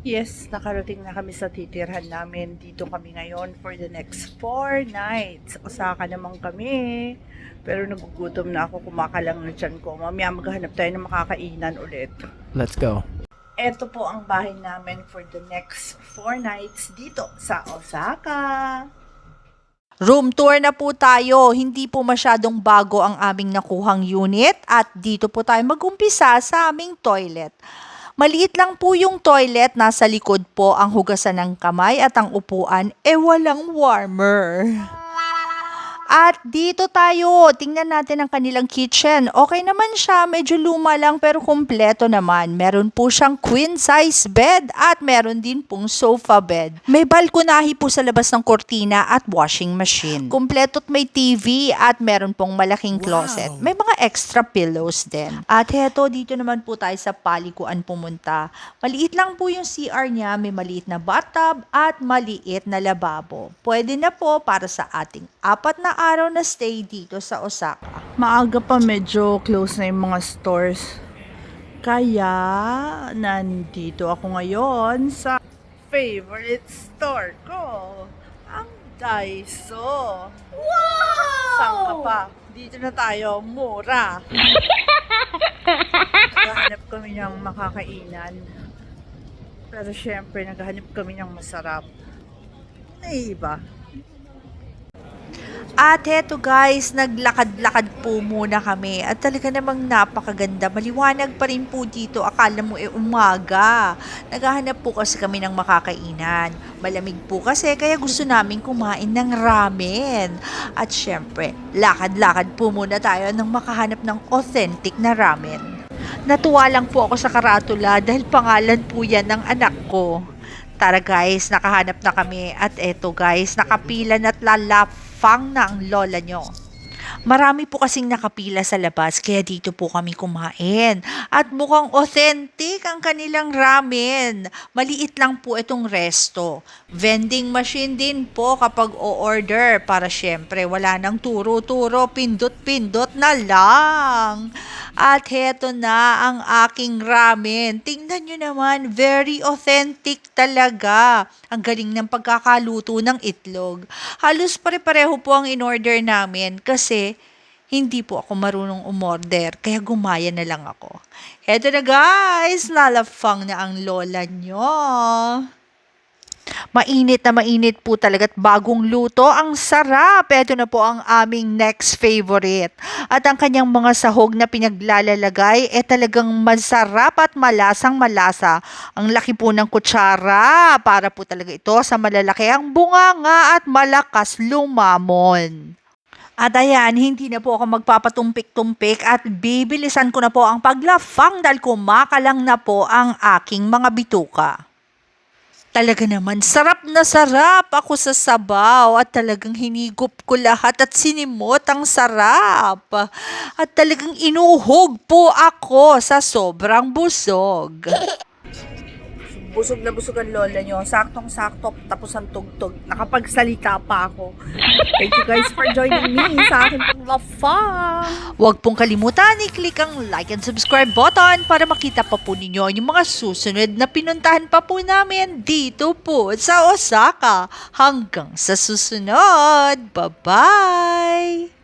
Yes, nakarating na kami sa titirhan namin. Dito kami ngayon for the next four nights. Osaka naman kami. Pero nagugutom na ako, kumakalang na dyan ko. Mamaya maghanap tayo ng makakainan ulit. Let's go. Ito po ang bahay namin for the next four nights dito sa Osaka. Room tour na po tayo. Hindi po masyadong bago ang aming nakuhang unit at dito po tayo magumpisa sa aming toilet. Maliit lang po yung toilet, nasa likod po ang hugasan ng kamay at ang upuan, eh walang warmer. At dito tayo, tingnan natin ang kanilang kitchen. Okay naman siya, medyo luma lang pero kumpleto naman. Meron po siyang queen size bed at meron din pong sofa bed. May balkonahi po sa labas ng kortina at washing machine. Kumpleto at may TV at meron pong malaking closet. May mga extra pillows din. At heto, dito naman po tayo sa palikuan pumunta. Maliit lang po yung CR niya, may maliit na bathtub at maliit na lababo. Pwede na po para sa ating apat na araw na stay dito sa Osaka. Maaga pa medyo close na yung mga stores. Kaya, nandito ako ngayon sa favorite store ko. Ang Daiso. Wow! Saan ka pa? Dito na tayo, mura. naghahanap kami ng makakainan. Pero syempre, naghahanap kami ng masarap. Naiba. At heto guys, naglakad-lakad po muna kami at talaga namang napakaganda. Maliwanag pa rin po dito. Akala mo eh umaga. Naghahanap po kasi kami ng makakainan. Malamig po kasi kaya gusto namin kumain ng ramen. At syempre, lakad-lakad po muna tayo nang makahanap ng authentic na ramen. Natuwa lang po ako sa karatula dahil pangalan po yan ng anak ko. Tara guys, nakahanap na kami at eto guys, nakapila at lalafang na lola nyo. Marami po kasing nakapila sa labas kaya dito po kami kumain. At mukhang authentic ang kanilang ramen. Maliit lang po itong resto. Vending machine din po kapag o-order para syempre wala nang turo-turo, pindot-pindot na lang. At heto na ang aking ramen. Tingnan nyo naman, very authentic talaga. Ang galing ng pagkakaluto ng itlog. Halos pare-pareho po ang in-order namin kasi hindi po ako marunong umorder, kaya gumaya na lang ako. Heto na guys, lalafang na ang lola nyo. Mainit na mainit po talaga at bagong luto. Ang sarap! Ito na po ang aming next favorite. At ang kanyang mga sahog na pinaglalalagay, eh talagang masarap at malasang malasa. Ang laki po ng kutsara para po talaga ito sa malalaki ang bunganga at malakas lumamon. At ayan, hindi na po ako magpapatumpik-tumpik at bibilisan ko na po ang paglafang dahil kumakalang na po ang aking mga bituka. Talaga naman, sarap na sarap ako sa sabaw at talagang hinigop ko lahat at sinimot ang sarap. At talagang inuhog po ako sa sobrang busog. Busog na busog ang lola nyo. Saktong-sakto, tapos ang tugtog. Nakapagsalita pa ako. Thank you guys for joining me sa aking pang-lafang. Huwag pong kalimutan i-click ang like and subscribe button para makita pa po ninyo yung mga susunod na pinuntahan pa po namin dito po sa Osaka. Hanggang sa susunod. Bye-bye!